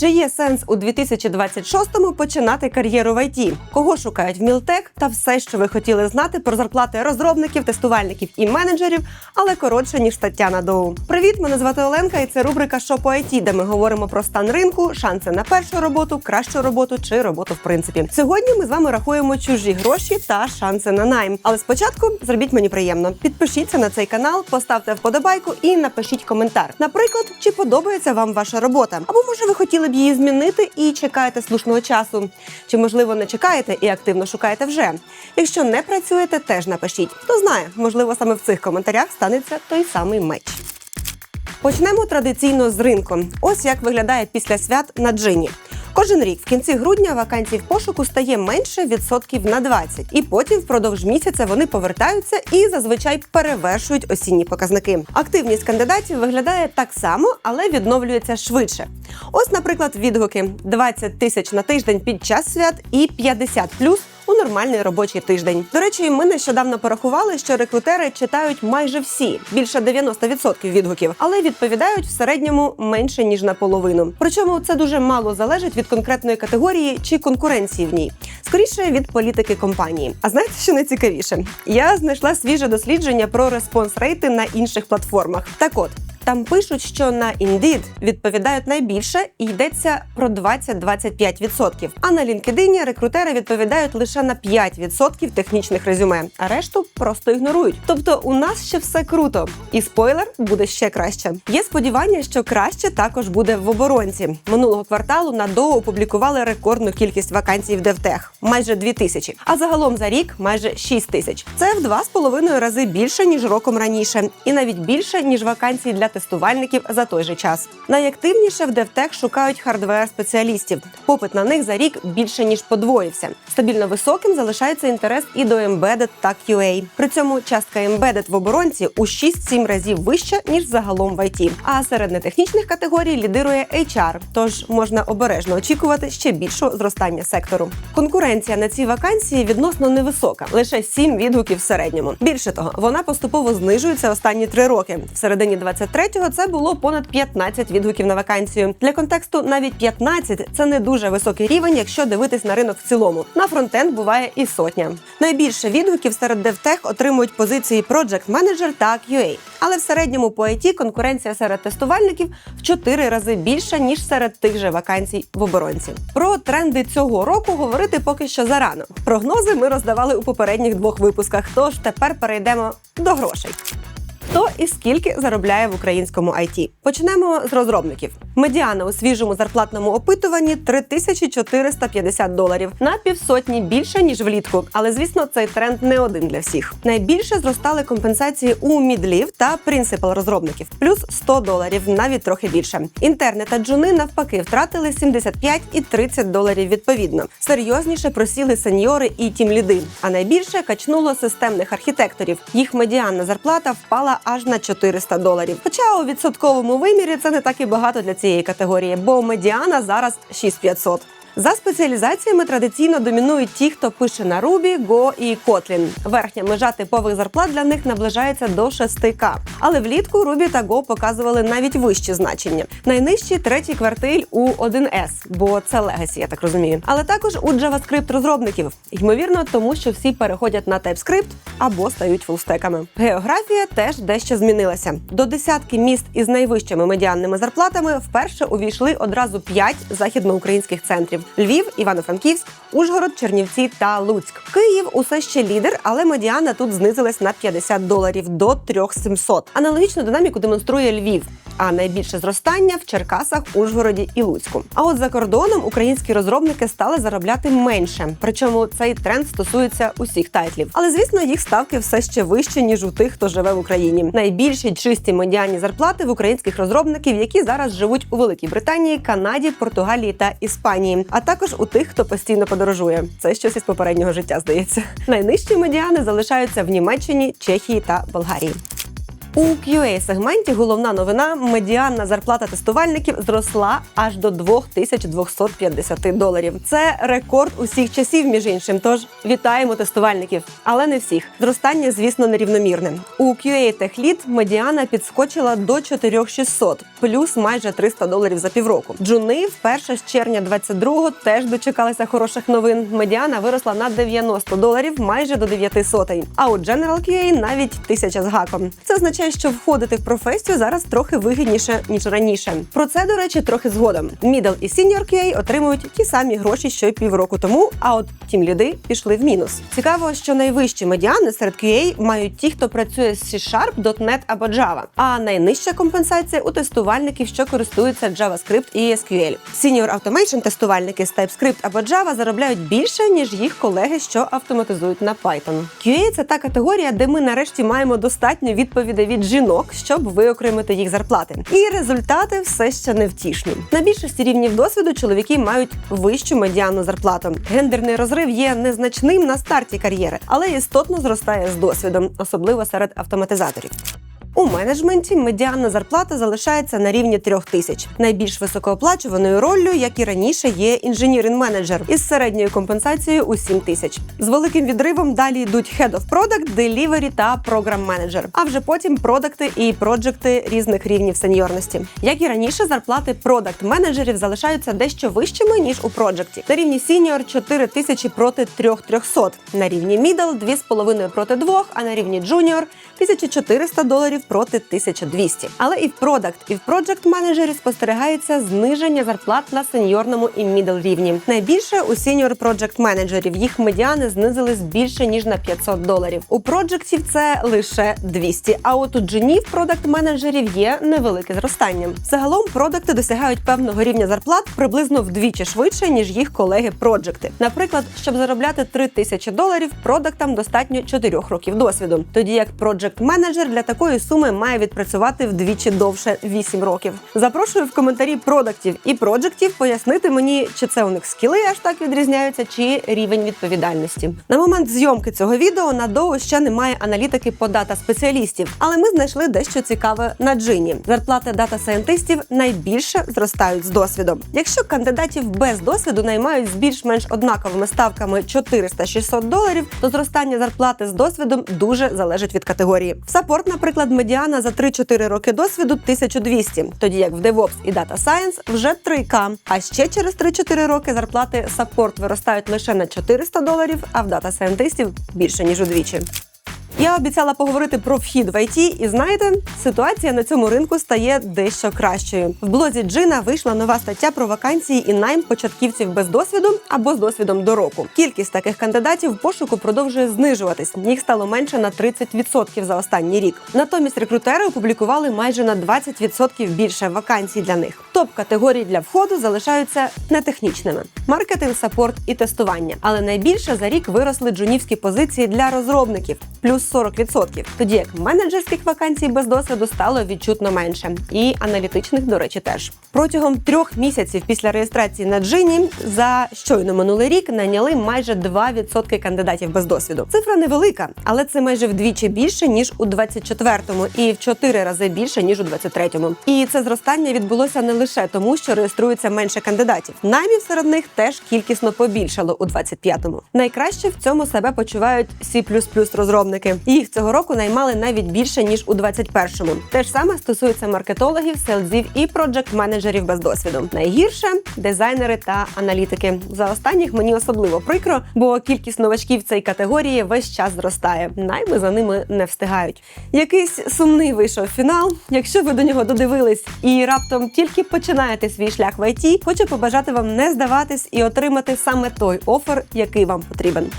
Чи є сенс у 2026-му починати кар'єру в ІТ? Кого шукають в Мілтек та все, що ви хотіли знати про зарплати розробників, тестувальників і менеджерів, але коротше ніж стаття на доу. Привіт, мене звати Оленка, і це рубрика «Що по ІТ», де ми говоримо про стан ринку, шанси на першу роботу, кращу роботу чи роботу в принципі. Сьогодні ми з вами рахуємо чужі гроші та шанси на найм. Але спочатку зробіть мені приємно. Підпишіться на цей канал, поставте вподобайку і напишіть коментар. Наприклад, чи подобається вам ваша робота, або може ви хотіли б її змінити і чекаєте слушного часу. Чи можливо не чекаєте і активно шукаєте вже? Якщо не працюєте, теж напишіть. Хто знає, можливо, саме в цих коментарях станеться той самий меч. Почнемо традиційно з ринку. Ось як виглядає після свят на джині. Кожен рік в кінці грудня вакансій в пошуку стає менше відсотків на 20. і потім впродовж місяця вони повертаються і зазвичай перевершують осінні показники. Активність кандидатів виглядає так само, але відновлюється швидше. Ось, наприклад, відгуки: 20 тисяч на тиждень під час свят і 50 плюс у нормальний робочий тиждень. До речі, ми нещодавно порахували, що рекрутери читають майже всі, більше 90% відгуків, але відповідають в середньому менше ніж наполовину. Причому це дуже мало залежить від конкретної категорії чи конкуренції в ній, скоріше від політики компанії. А знаєте, що найцікавіше? Я знайшла свіже дослідження про респонс рейти на інших платформах. Так от. Там пишуть, що на Indeed відповідають найбільше і йдеться про 20-25%. А на LinkedIn рекрутери відповідають лише на 5% технічних резюме, а решту просто ігнорують. Тобто у нас ще все круто, і спойлер буде ще краще. Є сподівання, що краще також буде в оборонці. Минулого кварталу на ДОУ опублікували рекордну кількість вакансій в Девтех майже 2 тисячі. А загалом за рік майже 6 тисяч. Це в два з половиною рази більше ніж роком раніше, і навіть більше ніж вакансій для тестувальників за той же час. Найактивніше в Девтех шукають хардвер спеціалістів. Попит на них за рік більше ніж подвоївся. Стабільно високим залишається інтерес і до Embedded та QA. При цьому частка Embedded в оборонці у 6-7 разів вища ніж загалом в IT. А серед нетехнічних категорій лідирує HR, тож можна обережно очікувати ще більшого зростання сектору. Конкуренція на ці вакансії відносно невисока, лише 7 відгуків в середньому. Більше того, вона поступово знижується останні три роки. В середині 23-го це було понад 15 відгуків на вакансію. Для контексту навіть 15 – це не дуже високий рівень, якщо дивитись на ринок в цілому. На фронтенд буває і сотня. Найбільше відгуків серед DevTech отримують позиції Project Manager та QA. Але в середньому по IT конкуренція серед тестувальників в 4 рази більша ніж серед тих же вакансій в оборонці. Про тренди цього року говорити поки що зарано. Прогнози ми роздавали у попередніх двох випусках. Тож тепер перейдемо до грошей. Хто і скільки заробляє в українському IT? Почнемо з розробників. Медіана у свіжому зарплатному опитуванні 3450 доларів на півсотні більше ніж влітку. Але звісно, цей тренд не один для всіх. Найбільше зростали компенсації у мідлів та принципал розробників плюс 100 доларів, навіть трохи більше. Інтерни та джуни навпаки втратили 75 і 30 доларів відповідно. Серйозніше просіли сеньори і тімліди. А найбільше качнуло системних архітекторів. Їх медіанна зарплата впала аж на 400 доларів. Хоча у відсотковому вимірі це не так і багато для цієї категорії, бо медіана зараз 6500. За спеціалізаціями традиційно домінують ті, хто пише на Ruby, Go і Kotlin. Верхня межа типових зарплат для них наближається до 6К. Але влітку Ruby та Go показували навіть вищі значення. Найнижчий третій квартиль у 1С, бо це Legacy, я так розумію. Але також у JavaScript розробників. Ймовірно, тому що всі переходять на TypeScript або стають фулстеками. Географія теж дещо змінилася. До десятки міст із найвищими медіанними зарплатами вперше увійшли одразу п'ять західноукраїнських центрів. Львів, Івано-Франківськ, Ужгород, Чернівці та Луцьк. Київ усе ще лідер, але медіана тут знизилась на 50 доларів до 3700. Аналогічну динаміку демонструє Львів. А найбільше зростання в Черкасах, Ужгороді і Луцьку. А от за кордоном українські розробники стали заробляти менше. Причому цей тренд стосується усіх тайтлів. Але звісно, їх ставки все ще вищі, ніж у тих, хто живе в Україні. Найбільші чисті медіані зарплати в українських розробників, які зараз живуть у Великій Британії, Канаді, Португалії та Іспанії, а також у тих, хто постійно подорожує. Це щось із попереднього життя здається. Найнижчі медіани залишаються в Німеччині, Чехії та Болгарії. У QA сегменті головна новина медіанна зарплата тестувальників зросла аж до 2250 доларів. Це рекорд усіх часів, між іншим. Тож вітаємо тестувальників, але не всіх. Зростання, звісно, нерівномірне. У QA Lead медіана підскочила до 4600, плюс майже 300 доларів за півроку. Джуни вперше з червня 22-го теж дочекалися хороших новин. Медіана виросла на 90 доларів, майже до 900. А у General QA навіть тисяча з гаком. Це означає, що входити в професію зараз трохи вигідніше ніж раніше. Про це, до речі, трохи згодом. Middle і Senior QA отримують ті самі гроші, що й півроку тому. А от тім ліди пішли в мінус. Цікаво, що найвищі медіани серед QA мають ті, хто працює з C-Sharp, .NET або Java, а найнижча компенсація у тестувальників, що користуються JavaScript і SQL. Senior Automation тестувальники з TypeScript або Java заробляють більше ніж їх колеги, що автоматизують на Python. QA – це та категорія, де ми нарешті маємо достатньо відповідей від жінок, щоб виокремити їх зарплати. І результати все ще невтішні. На більшості рівнів досвіду чоловіки мають вищу медіану зарплату. Гендерний розрив є незначним на старті кар'єри, але істотно зростає з досвідом, особливо серед автоматизаторів. У менеджменті медіанна зарплата залишається на рівні трьох тисяч. Найбільш високооплачуваною роллю, як і раніше, є інженірин-менеджер із середньою компенсацією у 7 тисяч. З великим відривом далі йдуть Head of Product, Delivery та Program Manager, а вже потім продакти і проджекти різних рівнів сеньорності. Як і раніше, зарплати продакт-менеджерів залишаються дещо вищими ніж у проджекті. На рівні Senior 4 тисячі проти 3300, на рівні Middle 2,5 проти 2, а на рівні Junior 1400 доларів проти 1200. Але і в продакт, і в проджект менеджері спостерігається зниження зарплат на сеньорному і мідл рівні. Найбільше у сеньор проджект менеджерів їх медіани знизились більше ніж на 500 доларів. У проджектів це лише 200, А от у джунів продакт менеджерів є невелике зростання. Загалом продакти досягають певного рівня зарплат приблизно вдвічі швидше ніж їх колеги-проджекти. Наприклад, щоб заробляти 3 тисячі доларів, продактам достатньо 4 років досвіду, тоді як проджект менеджер для такої суми має відпрацювати вдвічі довше 8 років. Запрошую в коментарі продактів і проджектів пояснити мені, чи це у них скіли аж так відрізняються, чи рівень відповідальності. На момент зйомки цього відео на Доу ще немає аналітики по дата спеціалістів, але ми знайшли дещо цікаве на джині. Зарплати дата сайентистів найбільше зростають з досвідом. Якщо кандидатів без досвіду наймають з більш-менш однаковими ставками 400-600 доларів, то зростання зарплати з досвідом дуже залежить від категорії. В саппорт, наприклад, медіана за 3-4 роки досвіду 1200, тоді як в DevOps і Data Science вже 3К. А ще через 3-4 роки зарплати саппорт виростають лише на 400 доларів, а в дата сайентистів більше ніж удвічі. Я обіцяла поговорити про вхід в IT, і знаєте, ситуація на цьому ринку стає дещо кращою. В блозі Джина вийшла нова стаття про вакансії і найм початківців без досвіду або з досвідом до року. Кількість таких кандидатів в пошуку продовжує знижуватись. Їх стало менше на 30% за останній рік. Натомість рекрутери опублікували майже на 20% більше вакансій для них. Топ категорії для входу залишаються нетехнічними: маркетинг, саппорт і тестування. Але найбільше за рік виросли джунівські позиції для розробників плюс 40%, тоді як менеджерських вакансій без досвіду стало відчутно менше, і аналітичних, до речі, теж протягом трьох місяців після реєстрації на джині за щойно минулий рік найняли майже 2% кандидатів без досвіду. Цифра невелика, але це майже вдвічі більше ніж у 24-му і в 4 рази більше ніж у 23-му. І це зростання відбулося не лише тому, що реєструється менше кандидатів. Наймів серед них теж кількісно побільшало у 25-му. Найкраще в цьому себе почувають C++ розробники. Їх цього року наймали навіть більше ніж у 21-му. Те ж саме стосується маркетологів, селзів і проджект-менеджерів без досвіду. Найгірше дизайнери та аналітики. За останніх мені особливо прикро, бо кількість новачків цієї категорії весь час зростає. Найми за ними не встигають. Якийсь сумний вийшов фінал. Якщо ви до нього додивились і раптом тільки починаєте свій шлях в ІТ, хочу побажати вам не здаватись і отримати саме той офер, який вам потрібен.